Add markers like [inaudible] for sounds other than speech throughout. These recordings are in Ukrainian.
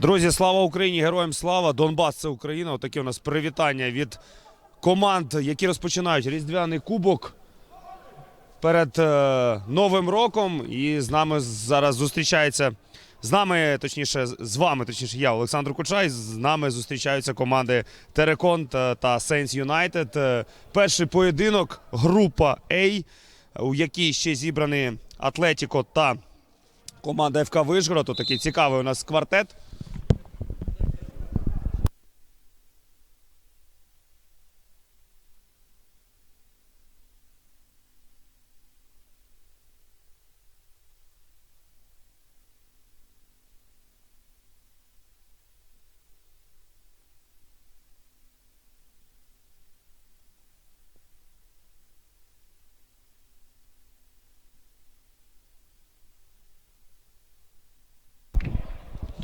Друзі, слава Україні! Героям слава! Донбас це Україна. Отакі у нас привітання від команд, які розпочинають різдвяний кубок перед е, Новим роком. І з нами зараз зустрічається. З нами, точніше, з- вами, точніше, я, Олександр Кучай. З нами зустрічаються команди Терекон та, Saints Юнайтед. Перший поєдинок, група А, у якій ще зібрані Атлетіко та команда ФК Вишгород. Такий цікавий у нас квартет.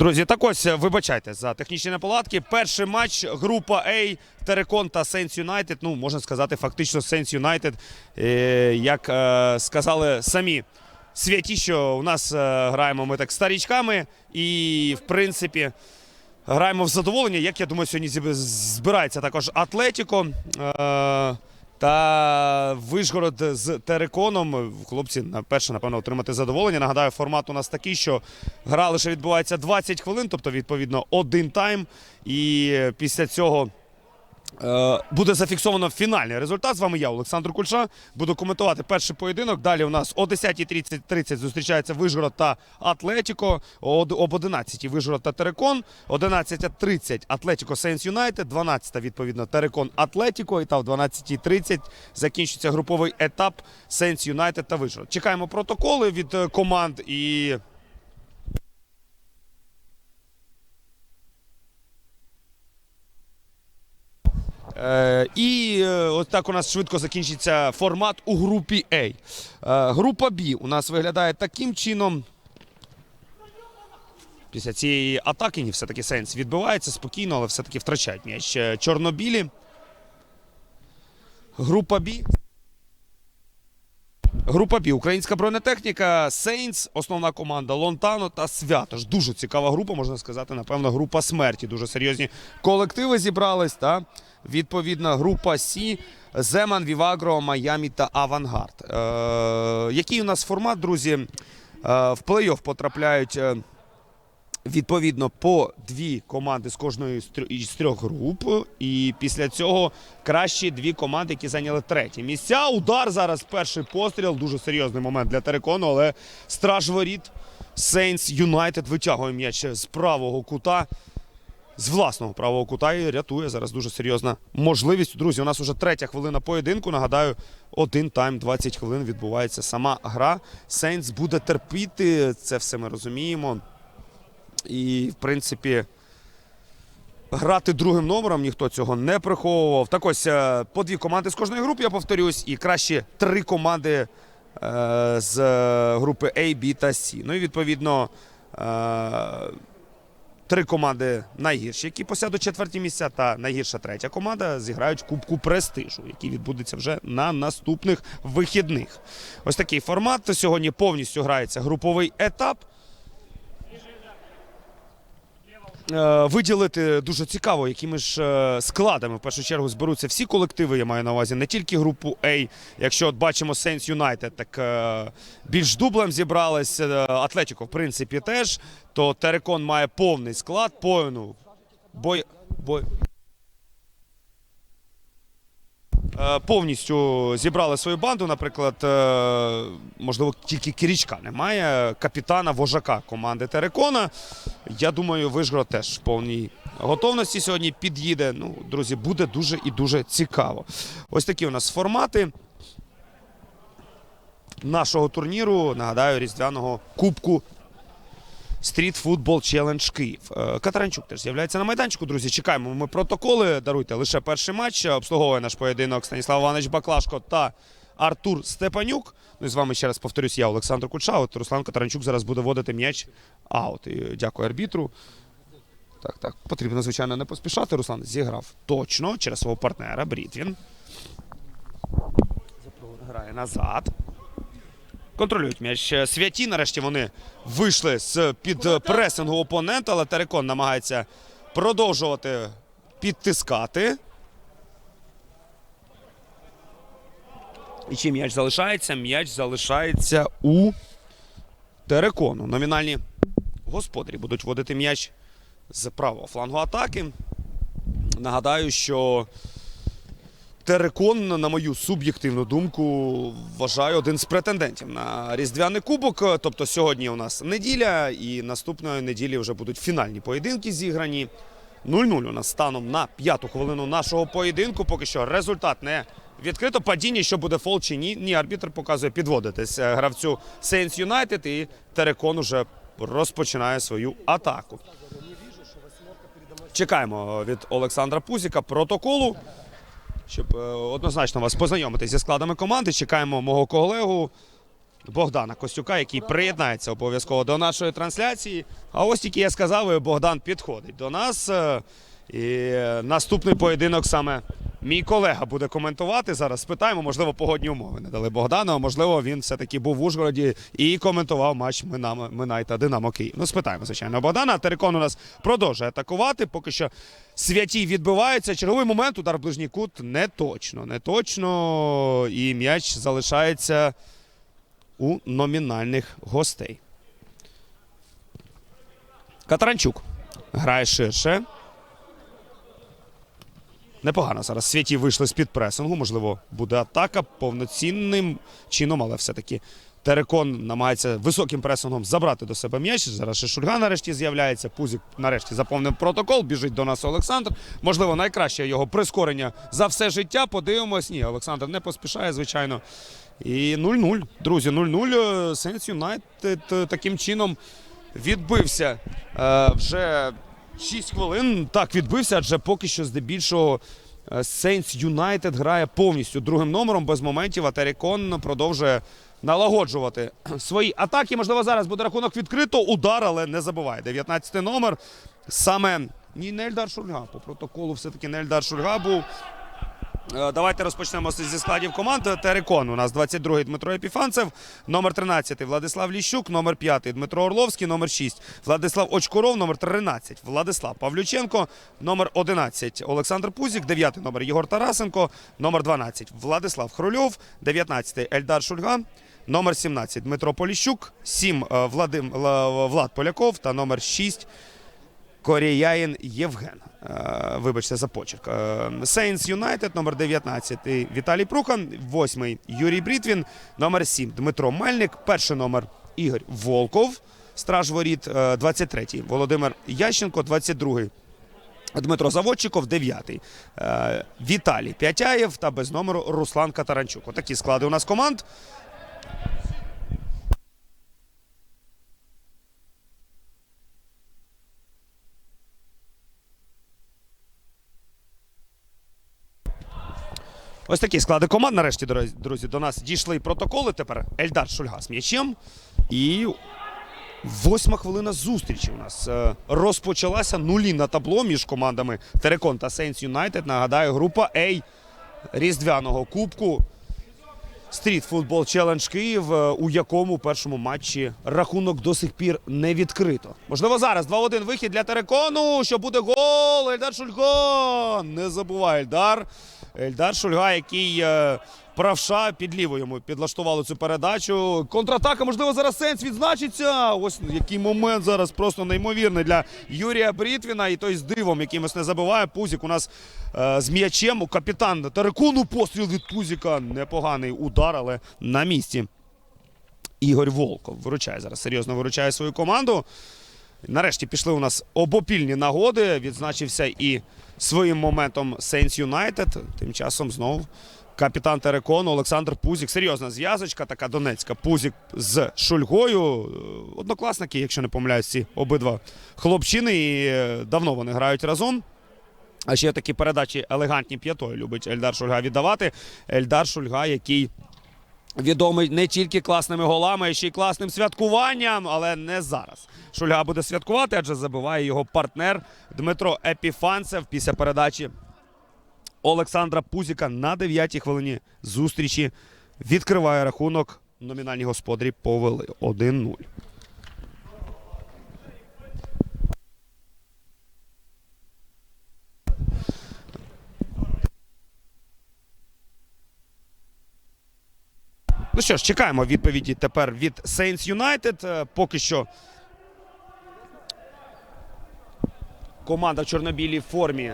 Друзі, так ось е, вибачайте за технічні неполадки. Перший матч група А Терекон та Сенс Юнайтед. Ну, можна сказати, фактично Сенс Юнайтед. Як е, сказали самі святі, що у нас е, граємо ми так старічками, і в принципі. Граємо в задоволення. Як я думаю, сьогодні збирається також Атлетіко та Вишгород з Тереконом. Хлопці перше, напевно, отримати задоволення. Нагадаю, формат у нас такий, що гра лише відбувається 20 хвилин, тобто, відповідно, один тайм. І після цього. Е, Буде зафіксовано фінальний результат. З вами я, Олександр Кульша. Буду коментувати перший поєдинок. Далі у нас о 10.30 30 зустрічаються Вижгород та Атлетіко. Об 11 Вижгород та Терекон. 11.30 Атлетіко Сейнс Юнайтед. 12 відповідно Терекон Атлетіко. І та в 12.30 закінчиться груповий етап Сейнс Юнайтед та Вижгород. Чекаємо протоколи від е, команд і. І е, от так у нас швидко закінчиться формат у групі А. Е, група Б у нас виглядає таким чином. Після цієї атаки все-таки сенс відбивається спокійно, але все-таки втрачають м'яч. Е, Чорнобілі. Група Б. Група Бі, Українська бронетехніка, Сейнс, основна команда Лонтано та Святош. Дуже цікава група, можна сказати, напевно, група смерті. Дуже серйозні колективи зібрались. Та відповідна група Сі, Земан, Вівагро, Майамі та Авангард. Е, який у нас формат, друзі? Е, в плей-офф потрапляють. Відповідно, по дві команди з кожної з трьох- груп. І після цього кращі дві команди, які зайняли треті місця. Удар зараз перший постріл. Дуже серйозний момент для Терекону, але страж воріт Сейнс Юнайтед витягує м'яч з правого кута. З власного правого кута і рятує зараз дуже серйозна можливість. Друзі, у нас вже третя хвилина поєдинку. Нагадаю, один тайм, 20 хвилин відбувається сама гра. Сейнс буде терпіти, це все ми розуміємо. І, в принципі, грати другим номером ніхто цього не приховував. Так ось е, по дві команди з кожної групи, я повторюсь, і краще три команди е, з е, групи A, B та C. Ну і відповідно. Три команди найгірші, які посядуть четверті місця, та найгірша третя команда зіграють Кубку престижу, який відбудеться вже на наступних вихідних. Ось такий формат. Сьогодні повністю грається груповий етап. Е, виділити дуже цікаво, якими ж е, складами в першу чергу зберуться всі колективи. Я маю на увазі не тільки групу А. Якщо от бачимо Сенс Юнайтед, так е, більш дублем зібрались. Е, Атлетіко, в принципі, теж. То Терекон має повний склад. По, ну, бой, бой, Е, повністю зібрали свою банду. Наприклад, е, можливо, тільки Кирічка немає, капітана вожака команди Терекона. Я думаю, Вишгород теж в повній готовності сьогодні під'їде. Ну, друзі, буде дуже і дуже цікаво. Ось такі у нас формати нашого турніру. Нагадаю, різдвяного кубку Street Football Challenge Київ. Е, Катаранчук теж з'являється на майданчику. Друзі, чекаємо ми протоколи. Даруйте лише перший матч. Обслуговує наш поєдинок Станіслав Іванович Баклашко та Артур Степанюк. Ну і з вами ще раз повторюсь, я Олександр Куча. От Руслан Катаранчук зараз буде вводити м'яч аут. І дякую арбітру. Так, так. Потрібно, звичайно, не поспішати. Руслан зіграв точно через свого партнера Брітвін. Грає назад. Контролюють м'яч е, святі. Нарешті вони вийшли з під е, пресингу опонента, але Терекон намагається продовжувати підтискати. І чи м'яч залишається? М'яч залишається у Терекону. Номінальні господарі будуть водити м'яч з правого флангу атаки. Нагадаю, що Терекон, на мою суб'єктивну думку, вважаю один з претендентів на Різдвяний кубок. Тобто сьогодні у нас неділя, і наступної неділі вже будуть фінальні поєдинки зіграні. 0-0 у нас станом на п'яту хвилину нашого поєдинку. Поки що результат не відкрито. Падіння, що буде фол чи ні. Ні, арбітр показує підводитись е, гравцю Сейнс Юнайтед, і Терекон уже розпочинає свою атаку. Чекаємо від Олександра Пузіка протоколу, щоб е, однозначно вас познайомити зі складами команди. Чекаємо мого колегу Богдана Костюка, який приєднається обов'язково до нашої трансляції. А ось тільки я сказав, Богдан підходить до нас. І е, наступний поєдинок саме мій колега буде коментувати. Зараз спитаємо, можливо, погодні умови не дали Богдану, а можливо, він все-таки був в Ужгороді і коментував матч Минай та Динамо Київ. Ну, спитаємо, звичайно, Богдана. Терекон у нас продовжує атакувати. Поки що святі відбиваються. Черговий момент, удар в ближній кут не точно. Не точно. І м'яч залишається у номінальних гостей. Катаранчук грає ширше. Непогано зараз. Святі вийшли з-під пресингу. Можливо, буде атака повноцінним чином, але все-таки Терекон намагається високим пресингом забрати до себе м'яч. Зараз ще Шульга нарешті з'являється. Пузик нарешті заповнив протокол. Біжить до нас Олександр. Можливо, найкраще його прискорення за все життя. Подивимось. Ні, Олександр не поспішає, звичайно. І 0-0. Друзі, 0-0. Сенс Юнайтед таким чином відбився е, вже 6 хвилин. Так, відбився, адже поки що здебільшого Сейнс Юнайтед грає повністю другим номером без моментів, а Терікон продовжує налагоджувати [clears throat] свої атаки. Можливо, зараз буде рахунок відкрито. Удар, але не забуває. 19 номер. Саме ні, Нельдар Шульга. По протоколу все-таки Нельдар Шульга був. Е, Давайте розпочнемо зі складів команд. Терекон у нас 22-й Дмитро Епіфанцев, номер 13 Владислав Ліщук, номер 5 Дмитро Орловський, номер 6 Владислав Очкуров, номер 13 Владислав Павлюченко, номер 11 Олександр Пузік, 9 номер Єгор Тарасенко, номер 12 Владислав Хрульов, 19 Ельдар Шульга, номер 17 Дмитро Поліщук, 7 е, Владим, Влад Поляков та номер 6 Коріяїн Євген. Е, Вибачте за почерк. Сейнс Юнайтед, номер 19 Віталій Прухан, 8 Юрій Брітвін, номер 7 Дмитро Мельник, перший номер Ігор Волков, страж воріт, 23 Володимир Ященко, 22 Дмитро Заводчиков, 9 Віталій П'ятяєв та без номеру Руслан Катаранчук. Отакі склади у нас команд. Ось такі склади команд. Нарешті, друзі, до нас дійшли протоколи. Тепер Ельдар Шульга з м'ячем. І восьма хвилина зустрічі у нас е, розпочалася нулі на табло між командами Терекон та Сейнс Юнайтед. Нагадаю, група А Різдвяного кубку. Стріт футбол челендж Київ, е, у якому першому матчі рахунок до сих пір не відкрито. Можливо, зараз 2-1 вихід для Терекону. Що буде гол? Ельдар Шульга. Не забувай Ельдар. Ельдар Шульга, який е, правша під лівою йому підлаштували цю передачу. Контратака, можливо, зараз сенс відзначиться. Ось який момент зараз просто неймовірний для Юрія Брітвіна. І той з дивом, якимось не забиває. Пузік у нас е, з м'ячем. У капітан Терекону постріл від Пузіка. Непоганий удар, але на місці. Ігор Волков виручає зараз. Серйозно виручає свою команду. Нарешті пішли у нас обопільні нагоди. Відзначився і своїм моментом Сейнс Юнайтед. Тим часом знов капітан Терекону Олександр Пузік. Серйозна зв'язочка, така донецька. Пузік з Шульгою. Е, Однокласники, якщо не помиляюсь, ці обидва хлопчини. І е, давно вони грають разом. А ще такі передачі елегантні п'ятою любить Ельдар Шульга віддавати. Ельдар Шульга, який відомий не тільки класними голами, а ще й класним святкуванням, але не зараз. Шульга буде святкувати, адже забиває його партнер Дмитро Епіфанцев після передачі Олександра Пузіка на 9-й хвилині зустрічі. Відкриває рахунок номінальні господарі повели 1-0. Ну що ж, чекаємо відповіді тепер від Saints United. Е, Поки що команда в чорнобілій формі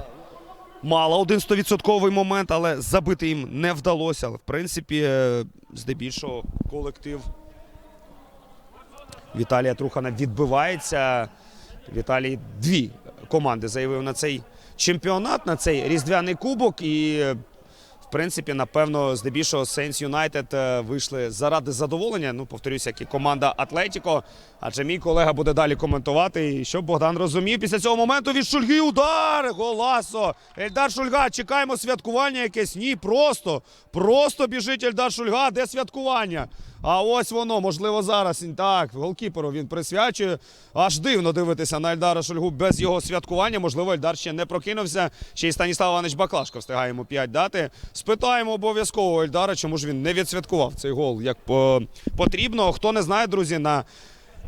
мала один 100% момент, але забити їм не вдалося. В принципі, е, здебільшого, колектив Віталія Трухана відбивається. Віталій дві команди заявив на цей чемпіонат, на цей різдвяний кубок. І, е, принципі, напевно, здебільшого United е, вийшли заради задоволення. Ну, повторюся, як і команда Атлетіко. Адже мій колега буде далі коментувати. І щоб Богдан розумів, після цього моменту від Шульги удар! Голасо! Ельдар Шульга, чекаємо святкування якесь. Ні, просто, просто біжить Ельдар Шульга. Де святкування? А ось воно, можливо, зараз. Так, голкіперу він присвячує. Аж дивно дивитися на Ельдара Шульгу без його святкування. Можливо, Ельдар ще не прокинувся. Ще й Станіслав Іванович Баклашко встигає йому 5 дати. Спитаємо обов'язково Ельдара, чому ж він не відсвяткував цей гол як потрібно. Хто не знає, друзі, на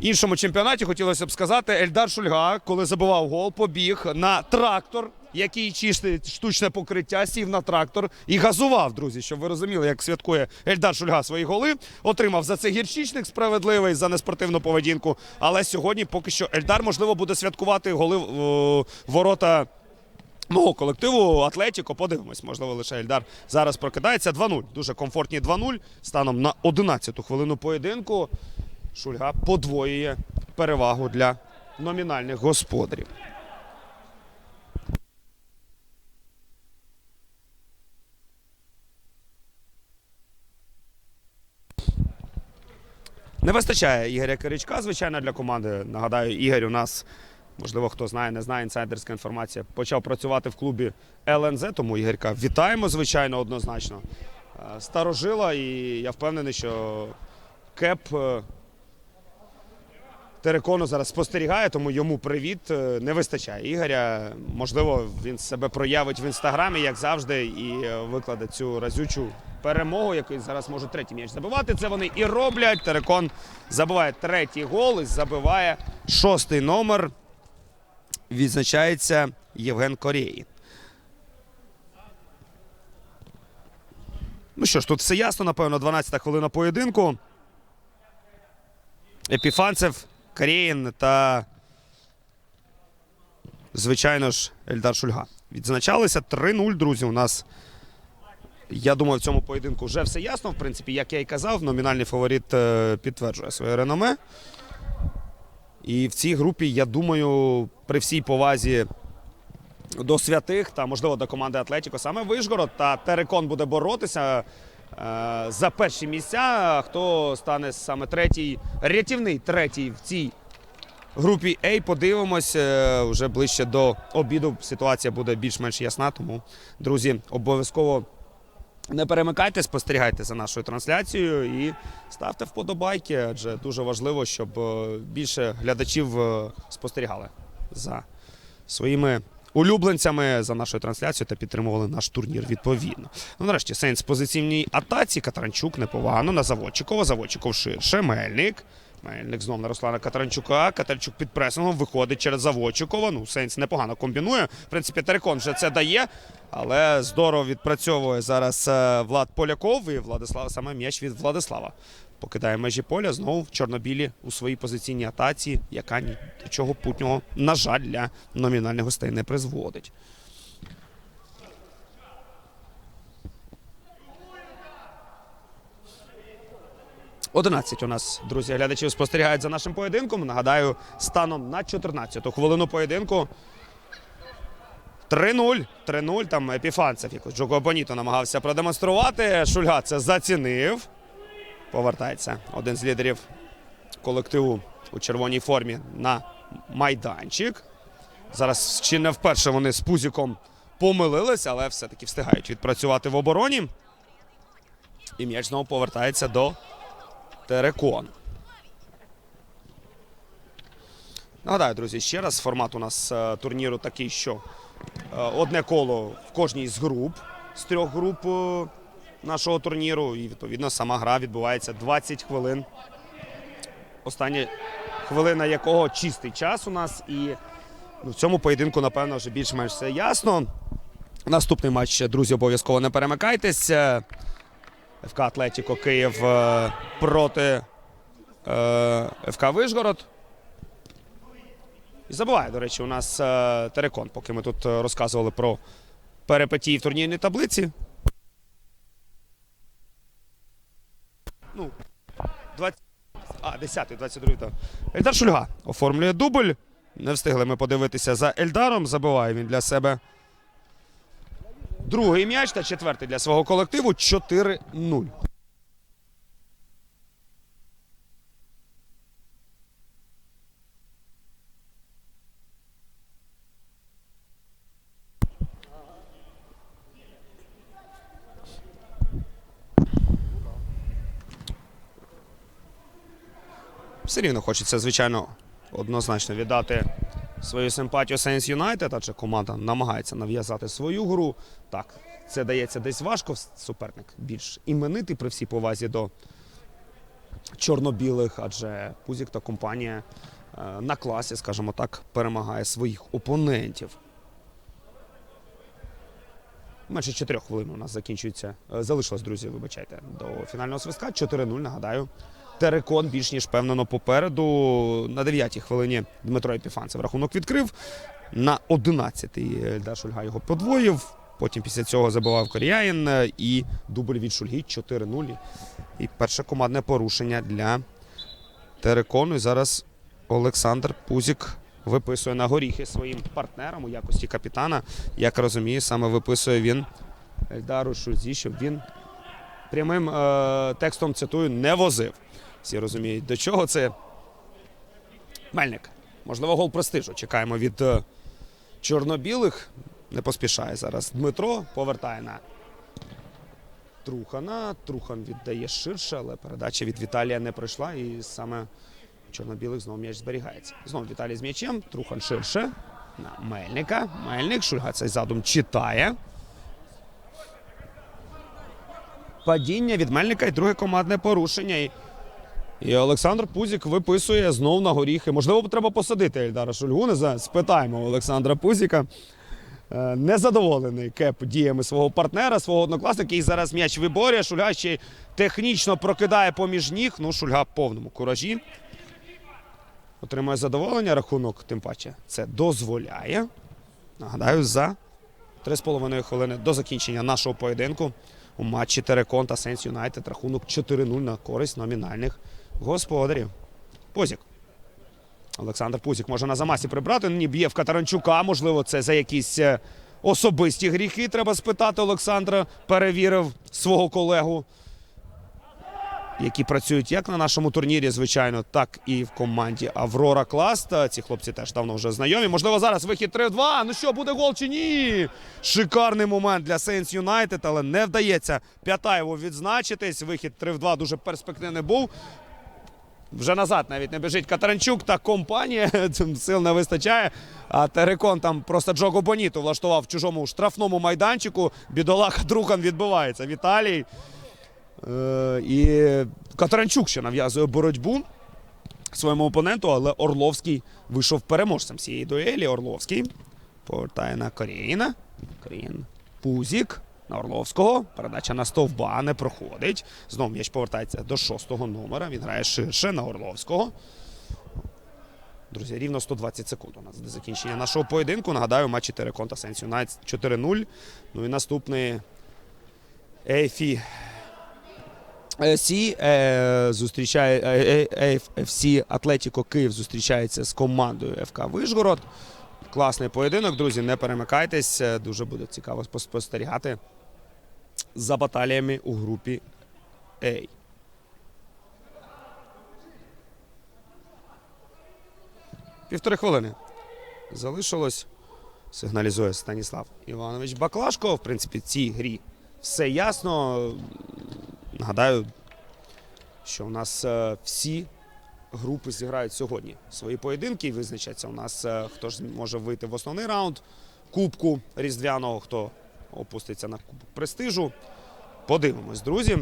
іншому чемпіонаті хотілося б сказати, Ельдар Шульга, коли забивав гол, побіг на трактор, який чистить штучне покриття, сів на трактор і газував, друзі, щоб ви розуміли, як святкує Ельдар Шульга свої голи. Отримав за це гірчичник справедливий за неспортивну поведінку. Але сьогодні поки що Ельдар, можливо, буде святкувати голи ворота. Мого колективу Атлетіко, подивимось, можливо, лише Ельдар зараз прокидається. 2-0. Дуже комфортні 2-0. Станом на 11-ту хвилину поєдинку. Шульга подвоює перевагу для номінальних господарів. Не вистачає Ігоря Киричка, звичайно, для команди. Нагадаю, Ігор у нас, можливо, хто знає, не знає інсайдерська інформація. Почав працювати в клубі ЛНЗ, тому Ігорька вітаємо, звичайно, однозначно. Е, Старожила, і я впевнений, що Кеп е, Терекону зараз спостерігає, тому йому привіт. Е, Не вистачає Ігоря. Можливо, він себе проявить в інстаграмі, як завжди, і е, викладе цю разючу перемогу, який зараз може третій м'яч забивати. Це вони і роблять. Терекон забиває третій гол і забиває шостий номер. Відзначається Євген Корєї. Ну що ж, тут все ясно, напевно, 12-та хвилина поєдинку. Епіфанцев, Карєїн та, звичайно ж, Ельдар Шульга. Відзначалися 3-0, друзі. У нас, я думаю, в цьому поєдинку вже все ясно. В принципі, як я і казав, номінальний фаворит е, підтверджує своє реноме. І в цій групі, я думаю, при всій повазі до святих та, можливо, до команди Атлетіко, саме Вишгород та Терекон буде боротися за перші місця. Хто стане саме третій, рятівний третій в цій групі А. Подивимось е, вже ближче до обіду. Ситуація буде більш-менш ясна. Тому, друзі, обов'язково не перемикайте, спостерігайте за нашою трансляцією і ставте вподобайки, адже дуже важливо, щоб е, більше глядачів е, спостерігали за своїми улюбленцями за нашою трансляцією та підтримували наш турнір відповідно. Ну, нарешті, Сейнс в позиційній атаці. Катаранчук непогано на Заводчикова. Заводчиков ширше. Мельник. Мельник знов на Руслана Катаранчука. Катаранчук під пресингом виходить через Заводчикова. Ну, Сейнс непогано комбінує. В принципі, Терекон вже це дає. Але здорово відпрацьовує зараз е, Влад Поляков і Владислав саме м'яч від Владислава. Покидає межі поля знову чорнобілі у своїй позиційній атаці, яка ні до чого путнього, на жаль, для номінальних гостей не призводить. Одинадцять у нас, друзі, глядачів спостерігають за нашим поєдинком. Нагадаю, станом на 14-ту хвилину поєдинку 3-0. 3-0. Там епіфанцев якось Джоко намагався продемонструвати. Шульга це зацінив. Повертається один з лідерів колективу у червоній формі на майданчик. Зараз чи не вперше вони з Пузіком помилились, але все-таки встигають відпрацювати в обороні. І м'яч знову повертається до Терекон. Нагадаю, друзі, ще раз формат у нас е, турніру такий, що е, одне коло в кожній з груп з трьох груп. Нашого турніру. І відповідно сама гра відбувається 20 хвилин. Остання хвилина якого чистий час у нас. І ну, в цьому поєдинку, напевно, вже більш-менш все ясно. Наступний матч, друзі, обов'язково не перемикайтесь. Е, ФК Атлетіко Київ е, проти е, ФК Вишгород. І забуває, до речі, у нас е, Терекон, поки ми тут розказували про перипетії в турнірній таблиці. Ну, 20... А, 10-й, 22-й. там. Ельдар Шульга оформлює дубль. Не встигли ми подивитися за Ельдаром. Забиває він для себе другий м'яч та четвертий для свого колективу 4-0. Все рівно хочеться, звичайно, однозначно віддати свою симпатію Сенс Юнайтед, адже команда намагається нав'язати свою гру. Так, це дається десь важко. Суперник більш іменитий при всій повазі до чорно-білих, адже Пузік та компанія е, на класі, скажімо так, перемагає своїх опонентів. Менше 4 хвилин у нас закінчується. е, Залишилось, друзі, вибачайте, до фінального свистка. 4-0, нагадаю. Терекон більш ніж впевнено попереду. На 9-й хвилині Дмитро Епіфанцев рахунок відкрив. На 11-й Ельдар Шульга його подвоїв. Потім після цього забивав Коряїн е, і дубль від Шульги 4-0. І перше командне порушення для Терекону. І зараз Олександр Пузік виписує на горіхи своїм партнерам у якості капітана. Як розумію, саме виписує він Ельдару Шульзі, щоб він прямим е, текстом цитую не возив. Всі розуміють, до чого це. Мельник. Можливо, гол престижу. Чекаємо від е, чорно-білих. Не поспішає зараз. Дмитро повертає на Трухана. Трухан віддає ширше, але передача від Віталія не пройшла. І саме чорно-білих знову м'яч зберігається. Знову Віталій з м'ячем. Трухан ширше. На Мельника. Мельник. Шульга цей задум читає. Падіння від Мельника і друге командне порушення. І Олександр Пузік виписує знов на горіхи. Можливо, треба посадити Ельдара Шульгу. Не знаю, спитаємо Олександра Пузіка. Е, Незадоволений Кеп діями свого партнера, свого однокласника, який зараз м'яч виборює. Шульга ще технічно прокидає поміж ніг. Ну, Шульга в повному куражі. Отримує задоволення. Рахунок, тим паче, це дозволяє. Нагадаю, за 3,5 хвилини до закінчення нашого поєдинку у матчі Терекон та Сенс Юнайтед рахунок 4-0 на користь номінальних господарів. Позік. Олександр Пузік може на замасі прибрати. Ні, б'є в Катаранчука. Можливо, це за якісь е, особисті гріхи. Треба спитати Олександра. Перевірив свого колегу, які працюють як на нашому турнірі, звичайно, так і в команді Аврора Класт. Ці хлопці теж давно вже знайомі. Можливо, зараз вихід 3-2. Ну що, буде гол чи ні? Шикарний момент для Сейнс Юнайтед, але не вдається П'ятаєву відзначитись. Вихід 3-2 дуже перспективний був. Вже назад навіть не біжить Катаранчук та компанія. [laughs] Сил не вистачає. А Терекон там просто Джого Боніту влаштував в чужому штрафному майданчику. Бідолаха Друхан відбувається. Віталій. Е, і Катаранчук ще нав'язує боротьбу своєму опоненту, але Орловський вийшов переможцем цієї дуелі. Орловський повертає на Корєїна. Корєїн Пузік на Орловського. Передача на стовба не проходить. Знову м'яч повертається до шостого номера. Він грає ширше на Орловського. Друзі, рівно 120 секунд у нас до закінчення нашого поєдинку. Нагадаю, матчі Терекон та Сенс Юнайтед 4-0. Ну і наступний Ейфі Сі е, зустрічає е, е, FC Атлетіко Київ зустрічається з командою ФК Вишгород. Класний поєдинок, друзі. Не перемикайтесь. Е, Дуже буде цікаво спостерігати за баталіями у групі А. Півтори хвилини залишилось. Сигналізує Станіслав Іванович Баклашко. В принципі, в цій грі все ясно. Нагадаю, що у нас е, всі групи зіграють сьогодні свої поєдинки і визначаться у нас, е, хто ж може вийти в основний раунд Кубку Різдвяного, хто опуститься на Кубок престижу. Подивимось, друзі.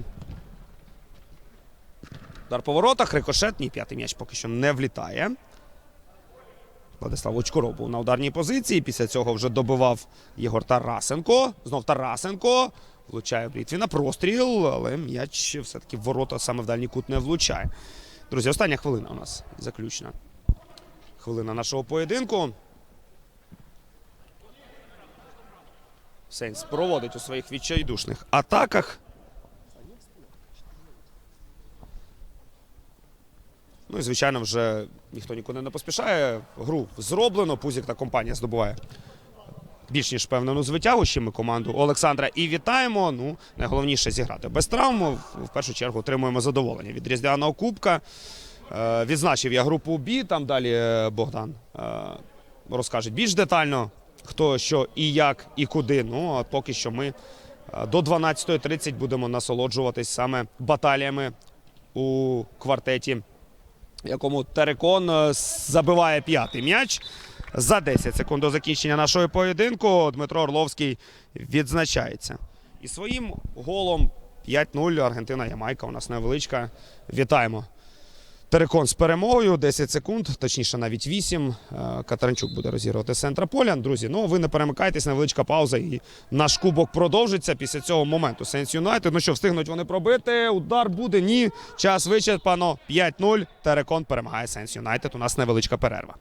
Удар по воротах, рикошет. Ні, п'ятий м'яч поки що не влітає. Владислав Очкоров був на ударній позиції. Після цього вже добивав Єгор Тарасенко. Знов Тарасенко. Влучає в брітві на простріл, але м'яч все-таки в ворота саме в дальній кут не влучає. Друзі, остання хвилина у нас заключна. Хвилина нашого поєдинку. Сейнс проводить у своїх відчайдушних атаках. Ну і звичайно, вже ніхто нікуди не поспішає. Гру зроблено. Пузік та компанія здобуває більш ніж впевнену звитягу. Ми команду Олександра і вітаємо. Ну, найголовніше зіграти без травм. В першу чергу отримуємо задоволення від різдвяного кубка. Е, Відзначив я групу Бі. Там далі е, Богдан е, розкаже більш детально, хто що і як, і куди. Ну а поки що ми е, до 12.30 будемо насолоджуватись саме баталіями у квартеті якому Терекон е, забиває п'ятий м'яч. За 10 секунд до закінчення нашого поєдинку Дмитро Орловський відзначається. І своїм голом 5-0 Аргентина Ямайка у нас невеличка. Вітаємо. Терекон з перемогою, 10 секунд, точніше навіть 8. Катаранчук буде розігрувати з центра поля. Друзі, ну ви не перемикайтесь, невеличка пауза. І наш кубок продовжиться після цього моменту. Сенс Юнайтед. Ну що, встигнуть вони пробити? Удар буде? Ні. Час вичерпано. 5-0. Терекон перемагає Сенс Юнайтед. У нас невеличка перерва.